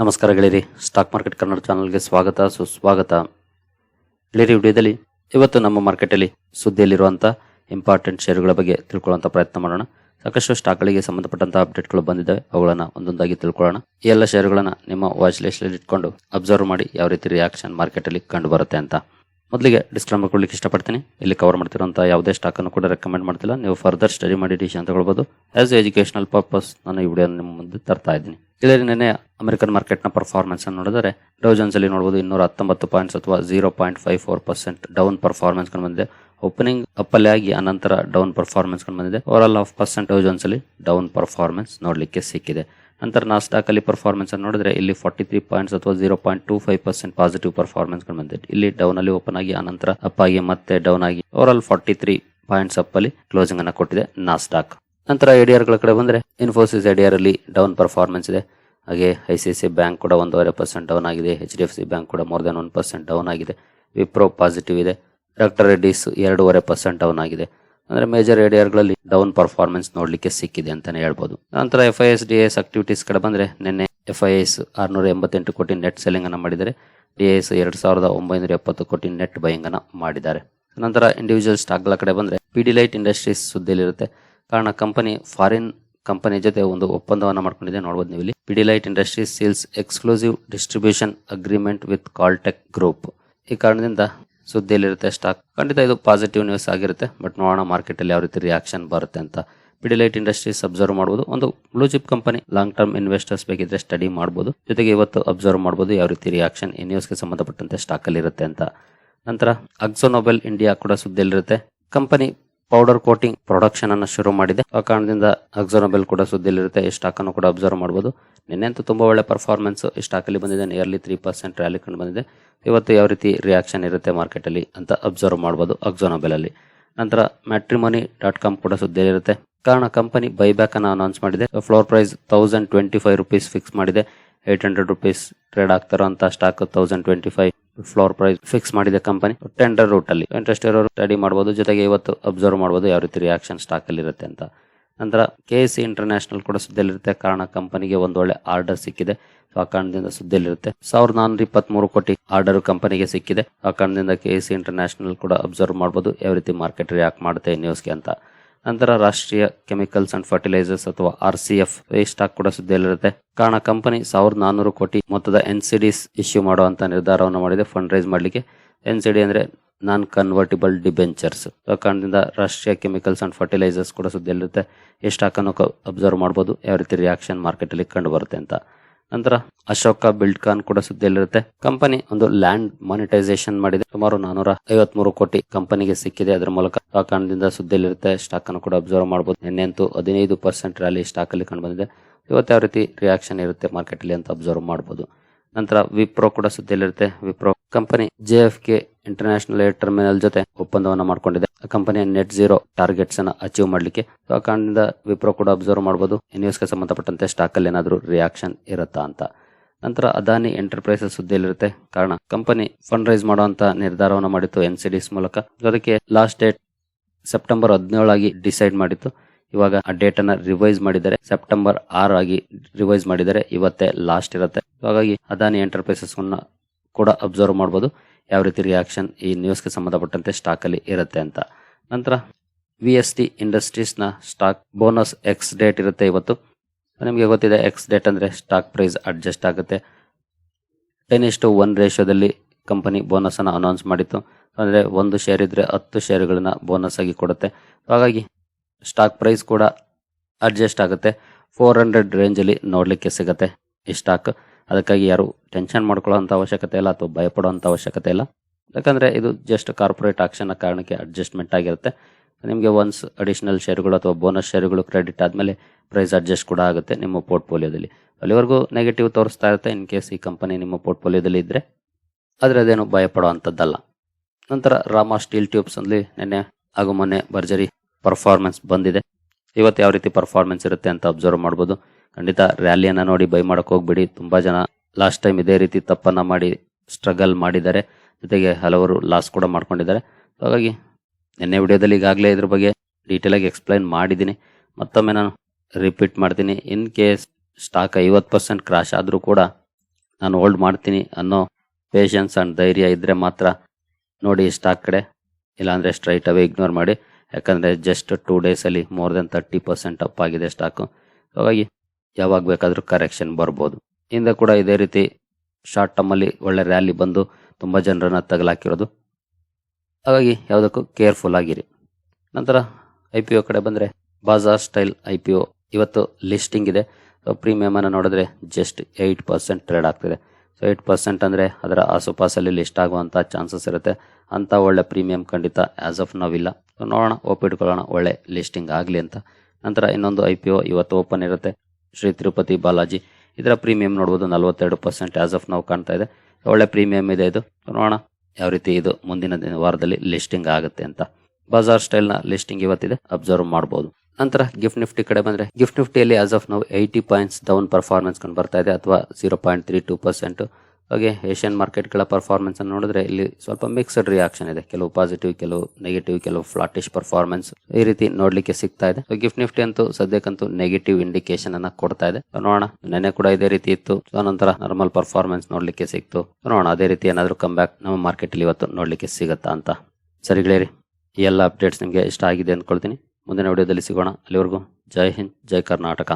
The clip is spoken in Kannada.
ನಮಸ್ಕಾರ ಗೆಳೆಯರಿ. ಸ್ಟಾಕ್ ಮಾರ್ಕೆಟ್ ಕನ್ನಡ ಚಾನಲ್ಗೆ ಸ್ವಾಗತ, ಸುಸ್ವಾಗತ. ಗೆಳೆಯರಿ ವಿಡಿಯೋದಲ್ಲಿ ಇವತ್ತು ನಮ್ಮ ಮಾರ್ಕೆಟಲ್ಲಿ ಸುದ್ದಿಯಲ್ಲಿರುವಂಥ ಇಂಪಾರ್ಟೆಂಟ್ ಷೇರುಗಳ ಬಗ್ಗೆ ತಿಳ್ಕೊಳ್ಳೋಂಥ ಪ್ರಯತ್ನ ಮಾಡೋಣ. ಸಾಕಷ್ಟು ಸ್ಟಾಕ್ಗಳಿಗೆ ಸಂಬಂಧಪಟ್ಟಂಥ ಅಪ್ಡೇಟ್ಗಳು ಬಂದಿದ್ದಾವೆ. ಅವುಗಳನ್ನು ಒಂದೊಂದಾಗಿ ತಿಳ್ಕೊಳ್ಳೋಣ. ಈ ಎಲ್ಲ ಶೇರುಗಳನ್ನು ನಿಮ್ಮ ವಾಚ್ ಲಿಸ್ಟಲ್ಲಿ ಇಟ್ಕೊಂಡು ಅಬ್ಸರ್ವ್ ಮಾಡಿ ಯಾವ ರೀತಿ ರಿಯಾಕ್ಷನ್ ಮಾರ್ಕೆಟಲ್ಲಿ ಕಂಡು ಬರುತ್ತೆ ಅಂತ. ಮೊದಲಿಗೆ ಡಿಸ್ಕ್ಲೈಮರ್ ಕೊಡ್ಲಿಕ್ಕೆ ಇಷ್ಟಪಡ್ತೀನಿ. ಇಲ್ಲಿ ಕವರ್ ಮಾಡ್ತಿರೋಂಥ ಯಾವುದೇ ಸ್ಟಾಕ್ ಅನ್ನು ಕೂಡ ರೆಕಮೆಂಡ್ ಮಾಡ್ತಿಲ್ಲ. ನೀವು ಫರ್ದರ್ ಸ್ಟಡಿ ಮಾಡಿ ಡಿಸಿಷನ್ ತಗೊಳ್ಬೋದು ಆಸ್ ಎಜುಕೇಶನಲ್ ಪರ್ಪಸ್ ನಾನು ಈ ವಿಡಿಯೋ ನಿಮ್ಮ ಮುಂದೆ ತರ್ತಾ ಇದ್ದೀನಿ. ಇದರಲ್ಲಿ ನಿನ್ನೆ ಅಮೆರಿಕನ್ ಮಾರ್ಕೆಟ್ನ ಪರ್ಫಾರ್ಮೆನ್ಸ್ ಅನ್ನು ನೋಡಿದರೆ ಡೌಜನ್ಸ್ ಅಲ್ಲಿ ನೋಡಬಹುದು ಇನ್ನೂರ ಹತ್ತೊಂಬತ್ತು ಪಾಯಿಂಟ್ಸ್ ಅಥವಾ zero point five four percent down performance ಕಂಡು ಬಂದಿದೆ. ಓಪನಿಂಗ್ ಅಪ್ಪಲ್ಲೇ ಆಗಿ ಅನಂತರ ಡೌನ್ ಪರ್ಫಾರ್ಮೆನ್ಸ್ ಕಂಡು ಬಂದಿದೆ. Overall half percent Dow Jones ಅಲ್ಲಿ ಡೌನ್ ಪರ್ಫಾರ್ಮೆನ್ಸ್ ನೋಡಲಿಕ್ಕೆ ಸಿಕ್ಕಿದೆ. ನಂತರ ನಾಸ್ಟಾಕ್ ಅಲ್ಲಿ ಪರ್ಫಾರ್ಮೆನ್ಸ್ ಅನ್ನು ನೋಡಿದ್ರೆ ಇಲ್ಲಿ ಫಾರ್ಟಿ ತ್ರೀ ಪಾಯಿಂಟ್ಸ್ ಅಥವಾ zero point two five percent positive performance ಬಂದಿದೆ. ಇಲ್ಲಿ ಡೌನ್ ಅಲ್ಲಿ ಓಪನ್ ಆಗಿ ಆನಂತರ ಅಪ್ ಆಗಿ, ಮತ್ತೆ ಡೌನ್ ಆಗಿ overall forty three points up ಅಲ್ಲಿ ಕ್ಲೋಸಿಂಗ್ ಅನ್ನು ಕೊಟ್ಟಿದೆ ನಾಸ್ಟಾಕ್ ನಂತರ ಎಡಿಆರ್ಗಳ ಕಡೆ ಬಂದ್ರೆ ಇನ್ಫೋಸಿಸ್ ಎಡಿಆರ್ ಅಲ್ಲಿ ಡೌನ್ ಪರ್ಫಾರ್ಮೆನ್ಸ್ ಇದೆ. ಹಾಗೆ ಐ ಸಿ ಸಿ ಬ್ಯಾಂಕ್ ಕೂಡ ಒಂದೂವರೆ ಪರ್ಸೆಂಟ್ ಡೌನ್ ಆಗಿದೆ. H D F C bank ಕೂಡ more than one percent down ಆಗಿದೆ. ವಿಪ್ರೋ ಪಾಸಿಟಿವ್ ಇದೆ. ಡಾಕ್ಟರ್ ರೆಡ್ಡಿಸ್ ಎರಡೂವರೆ ಪರ್ಸೆಂಟ್ ಡೌನ್ ಆಗಿದೆ. ಅಂದ್ರೆ ಮೇಜರ್ಗಳಲ್ಲಿ ಡೌನ್ ಪರ್ಫಾರ್ಮೆನ್ಸ್ ನೋಡ್ಲಿಕ್ಕೆ ಸಿಕ್ಕಿದೆ ಅಂತಾನೆ ಹೇಳ್ಬೋದು. ನಂತರ F I S D S activities ಕಡೆ ಬಂದ್ರೆ ನಿನ್ನೆ ಎಫ್ ಐ ಎಸ್ ಆರ್ನೂರ ಎಂಬತ್ತೆಂಟು ಕೋಟಿ ನೆಟ್ ಸೆಲ್ಲಿಂಗ್ ಅನ್ನ ಮಾಡಿದರೆ ಡಿ ಎಸ್ ಎರಡ್ ಸಾವಿರದ ಒಂಬೈನೂರ ಎಪ್ಪತ್ತು ಕೋಟಿ ನೆಟ್ ಬೈಯಿಂಗ್ ಅನ್ನ ಮಾಡಿದ್ದಾರೆ. ನಂತರ ಇಂಡಿವಿಜುವಲ್ ಸ್ಟಾಕ್ಗಳ ಕಡೆ ಬಂದ್ರೆ ಪಿಡಿಲೈಟ್ ಇಂಡಸ್ಟ್ರೀಸ್ ಸುದ್ದಿಯಲ್ಲಿರುತ್ತೆ. ಕಾರಣ ಕಂಪನಿ ಫಾರಿನ್ ಕಂಪನಿ ಜೊತೆ ಒಂದು ಒಪ್ಪಂದವನ್ನ ಮಾಡ್ಕೊಂಡಿದೆ. ನೋಡಬಹುದು ನೀವು ಇಲ್ಲಿ Pidilite industries sales exclusive distribution agreement with Caltech group ಈ ಕಾರಣದಿಂದ ಸುದ್ದಿಯಲ್ಲಿರುತ್ತೆ ಸ್ಟಾಕ್ ಖಂಡಿತ ಇದು ಪಾಸಿಟಿವ್ ನ್ಯೂಸ್ ಆಗಿರುತ್ತೆ ಬಟ್ ನೋಡೋಣ ಮಾರ್ಕೆಟಲ್ಲಿ ಯಾವ ರೀತಿ ರಿಯಾಕ್ಷನ್ ಬರುತ್ತೆ ಅಂತ. ಪಿಡಿಲೈಟ್ ಇಂಡಸ್ಟ್ರೀಸ್ ಅಬ್ಸರ್ವ್ ಮಾಡಬಹುದು ಒಂದು blue chip company long term investors ಬೇಕಿದ್ರೆ ಸ್ಟಡಿ ಮಾಡಬಹುದು ಜೊತೆಗೆ ಇವತ್ತು ಅಬ್ಸರ್ವ್ ಮಾಡಬಹುದು ಯಾವ ರೀತಿ ರಿಯಾಕ್ಷನ್ ಈ ನ್ಯೂಸ್ಗೆ ಸಂಬಂಧಪಟ್ಟಂತೆ ಸ್ಟಾಕಲ್ಲಿರುತ್ತೆ ಅಂತ. ನಂತರ ಅಕ್ಸೋನೊಬೆಲ್ ಇಂಡಿಯಾ ಕೂಡ ಸುದ್ದಿಯಲ್ಲಿರುತ್ತೆ. ಕಂಪನಿ ಪೌಡರ್ ಕೋಟಿಂಗ್ ಪ್ರೊಡಕ್ಷನ್ ಅನ್ನು ಶುರು ಮಾಡಿದೆ. ಆ ಕಾರಣದಿಂದ ಅಕ್ಸೋನಬೆಲ್ ಕೂಡ ಸುದ್ದಿಯಲ್ಲಿರುತ್ತೆ. ಈ ಸ್ಟಾಕ್ ಅನ್ನು ಕೂಡ ಅಬ್ಸರ್ವ್ ಮಾಡಬಹುದು ನಿನ್ನೆ ಅಂತೂ ತುಂಬಾ ಒಳ್ಳೆ ಪರ್ಫಾರ್ಮೆನ್ಸ್ ಈ ಸ್ಟಾಕ್ ಅಲ್ಲಿ ಬಂದಿದೆ. ನಿಯರ್ಲಿ ತ್ರೀ ಪರ್ಸೆಂಟ್ ರ್ಯಾಲಿ ಕಂಡು ಬಂದಿದೆ. ಇವತ್ತು ಯಾವ ರೀತಿ ರಿಯಾಕ್ಷನ್ ಇರುತ್ತೆ ಮಾರ್ಕೆಟ್ ಅಲ್ಲಿ ಅಂತ ಅಬ್ಸರ್ವ್ ಮಾಡಬಹುದು ಅಕ್ಸೋನಬೆಲ್ ಅಲ್ಲಿ. ನಂತರ ಮ್ಯಾಟ್ರಿಮನಿ ಡಾಟ್ ಕಾಮ್ ಕೂಡ ಸುದ್ದಿಯಲ್ಲಿರುತ್ತೆ. ಕಾರಣ ಕಂಪನಿ ಬೈಬ್ಯಾಕ್ ಅನ್ನು ಅನೌನ್ಸ್ ಮಾಡಿದೆ. Floor price thousand twenty five rupees fix ಮಾಡಿದೆ. ಏಟ್ ಹಂಡ್ರೆಡ್ ರುಪೀಸ್ ಟ್ರೇಡ್ ಆಗ್ತಾರೋ ಅಂತ stock thousand twenty five floor price fix ಮಾಡಿದೆ ಕಂಪನಿ ಟೆಂಡರ್ ರೂಟ್ ಅಲ್ಲಿ ಇಂಟ್ರೆಸ್ಟ್ ಇರೋರು ಸ್ಟಡಿ ಮಾಡಬಹುದು ಜೊತೆಗೆ ಇವತ್ತು ಅಬ್ಸರ್ವ್ ಮಾಡಬಹುದು ಯಾವ ರೀತಿ ರಿಯಾಕ್ಷನ್ ಸ್ಟಾಕ್ ಅಲ್ಲಿ ಇರುತ್ತೆ ಅಂತ. ನಂತರ ಕೆ ಎಸ್ ಸಿ ಇಂಟರ್ನ್ಯಾಷನಲ್ ಕೂಡ ಸುದ್ದಿಯಲ್ಲಿರುತ್ತೆ. ಕಾರಣ ಕಂಪನಿಗೆ ಒಂದು ಒಳ್ಳೆ ಆರ್ಡರ್ ಸಿಕ್ಕಿದೆ. ಆ ಕಾರಣದಿಂದ ಸುದ್ದಿಯಲ್ಲಿರುತ್ತೆ. ಸಾವಿರದ ನಾನ್ನೂರ ಇಪ್ಪತ್ಮೂರು ಕೋಟಿ ಆರ್ಡರ್ ಕಂಪನಿಗೆ ಸಿಕ್ಕಿದೆ. ಆ ಕಾರಣದಿಂದ ಕೆ ಎಸ್ ಸಿ ಇಂಟರ್ನ್ಯಾಷನಲ್ ಕೂಡ ಅಬ್ಸರ್ವ್ ಮಾಡಬಹುದು ಯಾವ ರೀತಿ ಮಾರ್ಕೆಟ್ ರಿಯಾಕ್ಟ್ ಮಾಡುತ್ತೆ ನ್ಯೂಸ್ಗೆ ಅಂತ. ನಂತರ ರಾಷ್ಟ್ರೀಯ ಕೆಮಿಕಲ್ಸ್ ಅಂಡ್ ಫರ್ಟಿಲೈಸರ್ಸ್ ಅಥವಾ ಆರ್ ಸಿ ಎಫ್ ಈ ಸ್ಟಾಕ್ ಕೂಡ ಸುದ್ದಿಯಲ್ಲಿರುತ್ತೆ. ಕಾರಣ, ಕಂಪನಿ ಸಾವಿರದ ನಾನ್ನೂರು ಕೋಟಿ ಮೊತ್ತದ ಎನ್ ಸಿ ಡಿಸ್ ಇಶ್ಯೂ ಮಾಡುವಂತ ನಿರ್ಧಾರವನ್ನು ಮಾಡಿದೆ ಫಂಡ್ ರೈಸ್ ಮಾಡಲಿಕ್ಕೆ. ಎನ್ ಸಿ ಡಿ ಅಂದ್ರೆ ನಾನ್ ಕನ್ವರ್ಟಿಬಲ್ ಡಿಬೆಂಚರ್ಸ್ ಕಾರಣದಿಂದ ರಾಷ್ಟ್ರೀಯ ಕೆಮಿಕಲ್ಸ್ ಅಂಡ್ ಫರ್ಟಿಲೈಸರ್ಸ್ ಕೂಡ ಸುದ್ದಿಯಲ್ಲಿರುತ್ತೆ. ಈ ಸ್ಟಾಕ್ ಅನ್ನು ಅಬ್ಸರ್ವ್ ಮಾಡಬಹುದು ಯಾವ ರೀತಿ ರಿಯಾಕ್ಷನ್ ಮಾರ್ಕೆಟ್ ಅಲ್ಲಿ ಕಂಡು ಬರುತ್ತೆ ಅಂತ. ನಂತರ ಅಶೋಕ ಬಿಲ್ಡ್ಕಾನ್ ಕೂಡ ಸುದ್ದಿಯಲ್ಲಿರುತ್ತೆ. ಕಂಪನಿ ಒಂದು ಲ್ಯಾಂಡ್ ಮಾನಿಟೈಸೇಷನ್ ಮಾಡಿದೆ. ಸುಮಾರು ನಾನೂರ ಐವತ್ಮೂರು ಕೋಟಿ ಕಂಪನಿಗೆ ಸಿಕ್ಕಿದೆ. ಅದರ ಮೂಲಕ ಆ ಕಾರಣದಿಂದ ಸುದ್ದಿಯಲ್ಲಿರುತ್ತೆ. ಸ್ಟಾಕ್ ಅನ್ನು ಕೂಡ ಅಬ್ಸರ್ವ್ ಮಾಡಬಹುದು ನಿನ್ನೆ ಅಂತೂ ಹದಿನೈದು ಪರ್ಸೆಂಟ್ ರ್ಯಾಲಿ ಸ್ಟಾಕ್ ಅಲ್ಲಿ ಕಂಡು ಬಂದಿದೆ ಇವತ್ತು ಯಾವ ರೀತಿ ರಿಯಾಕ್ಷನ್ ಇರುತ್ತೆ ಮಾರ್ಕೆಟ್ ಅಲ್ಲಿ ಅಂತ ಅಬ್ಸರ್ವ್ ಮಾಡಬಹುದು ನಂತರ ವಿಪ್ರೋ ಕೂಡ ಸುದ್ದಿಯಲ್ಲಿರುತ್ತೆ. Wipro company J F K international air terminal ಜೊತೆ ಒಪ್ಪಂದವನ್ನು ಮಾಡಿಕೊಂಡಿದೆ. ಕಂಪನಿಯ ನೆಟ್ ಜೀರೋ ಟಾರ್ಗೆಟ್ಸ್ ಅನ್ನು ಅಚೀವ್ ಮಾಡಲಿಕ್ಕೆ. ಆ ಕಾರಣದಿಂದ ವಿಪ್ರೋ ಕೂಡ ಅಬ್ಸರ್ವ್ ಮಾಡಬಹುದು ನ್ಯೂಸ್ಗೆ ಸಂಬಂಧಪಟ್ಟಂತೆ ಸ್ಟಾಕ್ ಅಲ್ಲಿ ಏನಾದರೂ ರಿಯಾಕ್ಷನ್ ಇರುತ್ತಾ ಅಂತ. ನಂತರ ಅದಾನಿ ಎಂಟರ್ಪ್ರೈಸಸ್ ಸುದ್ದಿಯಲ್ಲಿರುತ್ತೆ ಕಾರಣ, ಕಂಪನಿ ಫಂಡ್ ರೈಸ್ ಮಾಡುವಂತ ನಿರ್ಧಾರವನ್ನು ಮಾಡಿತ್ತು ಎನ್ ಸಿ ಮೂಲಕ. ಅದಕ್ಕೆ ಲಾಸ್ಟ್ ಡೇಟ್ ಸೆಪ್ಟೆಂಬರ್ ಹದಿನೇಳಾಗಿ ಡಿಸೈಡ್ ಮಾಡಿತ್ತು. ಇವಾಗ ಆ ಡೇಟ್ ಅನ್ನ ರಿವೈಸ್ ಮಾಡಿದರೆ ಸೆಪ್ಟೆಂಬರ್ ಆರು ಆಗಿ ರಿವೈಸ್ ಮಾಡಿದರೆ ಇವತ್ತೇ ಲಾಸ್ಟ್ ಇರುತ್ತೆ. ಹಾಗಾಗಿ ಅದಾನಿ ಎಂಟರ್ಪ್ರೈಸಸ್ ಕೂಡ ಅಬ್ಸರ್ವ್ ಮಾಡಬಹುದು ಯಾವ ರೀತಿ ರಿಯಾಕ್ಷನ್ ಈ ನ್ಯೂಸ್ಗೆ ಸಂಬಂಧಪಟ್ಟಂತೆ ಸ್ಟಾಕಲ್ಲಿ ಇರುತ್ತೆ ಅಂತ. ನಂತರ ವಿ ಎಸ್ ಟಿ ಇಂಡಸ್ಟ್ರೀಸ್ನ ಸ್ಟಾಕ್ ಬೋನಸ್ ಎಕ್ಸ್ ಡೇಟ್ ಇರುತ್ತೆ ಇವತ್ತು. ನಿಮಗೆ ಗೊತ್ತಿದೆ ಎಕ್ಸ್ ಡೇಟ್ ಅಂದರೆ ಸ್ಟಾಕ್ ಪ್ರೈಸ್ ಅಡ್ಜಸ್ಟ್ ಆಗುತ್ತೆ. ಟೆನ್ ಇಷ್ಟು ಒನ್ ರೇಷಿಯೋದಲ್ಲಿ ಕಂಪನಿ ಬೋನಸನ್ನು ಅನ್ನ ಅನೌನ್ಸ್ ಮಾಡಿತ್ತು. ಅಂದರೆ ಒಂದು ಶೇರ್ ಇದ್ದರೆ ಹತ್ತು ಶೇರ್ಗಳನ್ನ ಬೋನಸ್ ಆಗಿ ಕೊಡುತ್ತೆ. ಹಾಗಾಗಿ ಸ್ಟಾಕ್ ಪ್ರೈಸ್ ಕೂಡ ಅಡ್ಜಸ್ಟ್ ಆಗುತ್ತೆ. ಫೋರ್ ಹಂಡ್ರೆಡ್ ರೇಂಜಲ್ಲಿ ನೋಡಲಿಕ್ಕೆ ಸಿಗುತ್ತೆ ಈ ಸ್ಟಾಕ್ ಅದಕ್ಕಾಗಿ ಯಾರು ಟೆನ್ಷನ್ ಮಾಡ್ಕೊಳ್ಳೋಂಥ ಅವಶ್ಯಕತೆ ಇಲ್ಲ ಅಥವಾ ಭಯಪಡೋಂಥ ಅವಶ್ಯಕತೆ ಇಲ್ಲ. ಯಾಕಂದರೆ ಇದು ಜಸ್ಟ್ ಕಾರ್ಪೊರೇಟ್ ಆಕ್ಷನ್ನ ಕಾರಣಕ್ಕೆ ಅಡ್ಜಸ್ಟ್ಮೆಂಟ್ ಆಗಿರುತ್ತೆ. ನಿಮಗೆ ಒನ್ಸ್ ಅಡಿಷನಲ್ ಶೇರುಗಳು ಅಥವಾ ಬೋನಸ್ ಶೇರುಗಳು ಕ್ರೆಡಿಟ್ ಆದಮೇಲೆ ಪ್ರೈಸ್ ಅಡ್ಜಸ್ಟ್ ಕೂಡ ಆಗುತ್ತೆ ನಿಮ್ಮ ಪೋರ್ಟ್ಫೋಲಿಯೋದಲ್ಲಿ ಅಲ್ಲಿವರೆಗೂ ನೆಗೆಟಿವ್ ತೋರಿಸ್ತಾ ಇರುತ್ತೆ ಇನ್ ಕೇಸ್ ಈ ಕಂಪನಿ ನಿಮ್ಮ ಪೋರ್ಟ್ಫೋಲಿಯೋದಲ್ಲಿ ಇದ್ದರೆ ಆದರೆ ಅದೇನು ಭಯಪಡುವಂಥದ್ದಲ್ಲ ನಂತರ ರಾಮ ಸ್ಟೀಲ್ ಟ್ಯೂಬ್ಸ್ ಅಲ್ಲಿ ನಿನ್ನೆ ಹಾಗೂ ಮೊನ್ನೆ ಭರ್ಜರಿ ಪರ್ಫಾರ್ಮೆನ್ಸ್ ಬಂದಿದೆ. ಇವತ್ತು ಯಾವ ರೀತಿ ಪರ್ಫಾರ್ಮೆನ್ಸ್ ಇರುತ್ತೆ ಅಂತ ಅಬ್ಸರ್ವ್ ಮಾಡ್ಬೋದು. ಖಂಡಿತ ರ್ಯಾಲಿಯನ್ನು ನೋಡಿ ಬೈ ಮಾಡಕ್ ಹೋಗ್ಬಿಡಿ. ತುಂಬಾ ಜನ ಲಾಸ್ಟ್ ಟೈಮ್ ಇದೇ ರೀತಿ ತಪ್ಪನ್ನ ಮಾಡಿ ಸ್ಟ್ರಗಲ್ ಮಾಡಿದ್ದಾರೆ. ಜೊತೆಗೆ ಹಲವರು ಲಾಸ್ ಕೂಡ ಮಾಡ್ಕೊಂಡಿದ್ದಾರೆ. ಹಾಗಾಗಿ ನಿನ್ನೆ ವಿಡಿಯೋದಲ್ಲಿ ಈಗಾಗಲೇ ಇದ್ರ ಬಗ್ಗೆ ಡೀಟೇಲಾಗಿ ಎಕ್ಸ್ಪ್ಲೈನ್ ಮಾಡಿದ್ದೀನಿ. ಮತ್ತೊಮ್ಮೆ ನಾನು ರಿಪೀಟ್ ಮಾಡ್ತೀನಿ. ಇನ್ ಕೇಸ್ ಸ್ಟಾಕ್ ಐವತ್ತು ಪರ್ಸೆಂಟ್ ಕ್ರಾಶ್ ಆದರೂ ಕೂಡ ನಾನು ಹೋಲ್ಡ್ ಮಾಡ್ತೀನಿ ಅನ್ನೋ ಪೇಷನ್ಸ್ ಆ್ಯಂಡ್ ಧೈರ್ಯ ಇದ್ದರೆ ಮಾತ್ರ ನೋಡಿ ಸ್ಟಾಕ್ ಕಡೆ. ಇಲ್ಲಾಂದರೆ ಸ್ಟ್ರೈಟ್ ಅವೇ ಇಗ್ನೋರ್ ಮಾಡಿ. ಯಾಕಂದರೆ ಜಸ್ಟ್ ಟೂ ಡೇಸಲ್ಲಿ more than thirty percent up ಆಗಿದೆ ಸ್ಟಾಕು ಹಾಗಾಗಿ ಯಾವಾಗ ಬೇಕಾದರೂ ಕರೆಕ್ಷನ್ ಬರ್ಬೋದು. ಹಿಂದೆ ಕೂಡ ಇದೇ ರೀತಿ ಶಾರ್ಟ್ ಟರ್ಮಲ್ಲಿ ಒಳ್ಳೆ ರ್ಯಾಲಿ ಬಂದು ತುಂಬ ಜನರನ್ನು ತಗಲಾಕಿರೋದು. ಹಾಗಾಗಿ ಯಾವುದಕ್ಕೂ ಕೇರ್ಫುಲ್ ಆಗಿರಿ. ನಂತರ ಐ ಪಿ ಒ ಕಡೆ ಬಂದರೆ Bazaar style I P O ಇವತ್ತು ಲಿಸ್ಟಿಂಗ್ ಇದೆ. ಸೊ ಪ್ರೀಮಿಯಮನ್ನು ನೋಡಿದ್ರೆ ಜಸ್ಟ್ ಏಯ್ಟ್ ಪರ್ಸೆಂಟ್ ಟ್ರೇಡ್ ಆಗ್ತಿದೆ. ಸೊ ಏಯ್ಟ್ ಪರ್ಸೆಂಟ್ ಅಂದರೆ ಅದರ ಆಸುಪಾಸಲ್ಲಿ ಲಿಸ್ಟ್ ಆಗುವಂಥ ಚಾನ್ಸಸ್ ಇರುತ್ತೆ. ಅಂಥ ಒಳ್ಳೆ ಪ್ರೀಮಿಯಂ ಖಂಡಿತ ಆ್ಯಸ್ ಆಫ್ ನಾವಿಲ್ಲ ಸೊ ನೋಡೋಣ, ಒಪ್ಪಿಟ್ಕೊಳ್ಳೋಣ ಒಳ್ಳೆ ಲಿಸ್ಟಿಂಗ್ ಆಗಲಿ ಅಂತ. ನಂತರ ಇನ್ನೊಂದು ಐ ಪಿ ಒ ಇವತ್ತು ಓಪನ್ ಇರುತ್ತೆ. ಶ್ರೀ ತಿರುಪತಿ ಬಾಲಾಜಿ. ಇದರ ಪ್ರೀಮಿಯಂ ನೋಡ್ಬೋದು ನಲವತ್ತೆರಡು ಪರ್ಸೆಂಟ್ ಆಸ್ ಆಫ್ ನಾವು ಕಾಣ್ತಾ ಇದೆ. ಒಳ್ಳೆ ಪ್ರೀಮಿಯಂ ಇದೆ ಇದು. ನೋಡೋಣ ಯಾವ ರೀತಿ ಇದು ಮುಂದಿನ ದಿನ ವಾರದಲ್ಲಿ ಲಿಸ್ಟಿಂಗ್ ಆಗುತ್ತೆ ಅಂತ. ಬಜಾರ್ ಸ್ಟೈಲ್ನ ಲಿಸ್ಟಿಂಗ್ ಇವತ್ತಿದೆ. ಅಬ್ಸರ್ವ್ ಮಾಡ್ಬೋದು. ನಂತರ ಗಿಫ್ಟ್ ನಿಫ್ಟಿ ಕಡೆ ಬಂದ್ರೆ ಗಿಫ್ಟ್ ನಿಫ್ಟಿಯಲ್ಲಿ ಆಸ್ ಆಫ್ ನಾವು ಏಯ್ಟಿ ಪಾಯಿಂಟ್ಸ್ ಡೌನ್ ಪರ್ಫಾರ್ಮೆನ್ಸ್ ಕಂಡು ಬರ್ತಾ ಇದೆ ಅಥವಾ zero point three two percent ಹಾಗೆ ಏಷ್ಯನ್ ಮಾರ್ಕೆಟ್ಗಳ ಪರ್ಫಾರ್ಮೆನ್ಸ್ ಅನ್ನು ನೋಡಿದ್ರೆ ಇಲ್ಲಿ ಸ್ವಲ್ಪ ಮಿಕ್ಸ್ಡ್ ರಿಯಾಕ್ಷನ್ ಇದೆ. ಕೆಲವು ಪಾಸಿಟಿವ್ ಕೆಲವು ನೆಗೆಟಿವ್ ಕೆಲವು ಫ್ಲಾಟಿಶ್ ಪರ್ಫಾರ್ಮೆನ್ಸ್ ಈ ರೀತಿ ನೋಡ್ಲಿಕ್ಕೆ ಸಿಗ್ತಾ ಇದೆ. ಗಿಫ್ಟ್ ನಿಫ್ಟಿ ಅಂತೂ ಸದ್ಯಕ್ಕಂತೂ ನೆಗೆಟಿವ್ ಇಂಡಿಕೇಶನ್ ಅನ್ನ ಕೊಡ್ತಾ ಇದೆ. ನೋಡೋಣ. ನೆನೆ ಕೂಡ ಇದೇ ರೀತಿ ಇತ್ತು. ಸೊ ನಂತರ ನಾರ್ಮಲ್ ಪರ್ಫಾರ್ಮೆನ್ಸ್ ನೋಡ್ಲಿಕ್ಕೆ ಸಿಕ್ತು. ನೋಡೋಣ. ಅದೇ ರೀತಿ ಏನಾದರೂ ಕಮ್ ಬ್ಯಾಕ್ ನಮ್ಮ ಮಾರ್ಕೆಟ್ ಅಲ್ಲಿ ಇವತ್ತು ನೋಡ್ಲಿಕ್ಕೆ ಸಿಗತ್ತಾ ಅಂತ. ಸರಿ ಗೆಳೆಯರಿ, ಈ ಎಲ್ಲ ಅಪ್ಡೇಟ್ಸ್ ನಿಮಗೆ ಇಷ್ಟ ಆಗಿದೆ ಅಂದ್ಕೊಳ್ತೀನಿ. ಮುಂದಿನ ವಿಡಿಯೋದಲ್ಲಿ ಸಿಗೋಣ. ಅಲ್ಲಿವರೆಗೂ ಜೈ ಹಿಂದ್, ಜೈ ಕರ್ನಾಟಕ.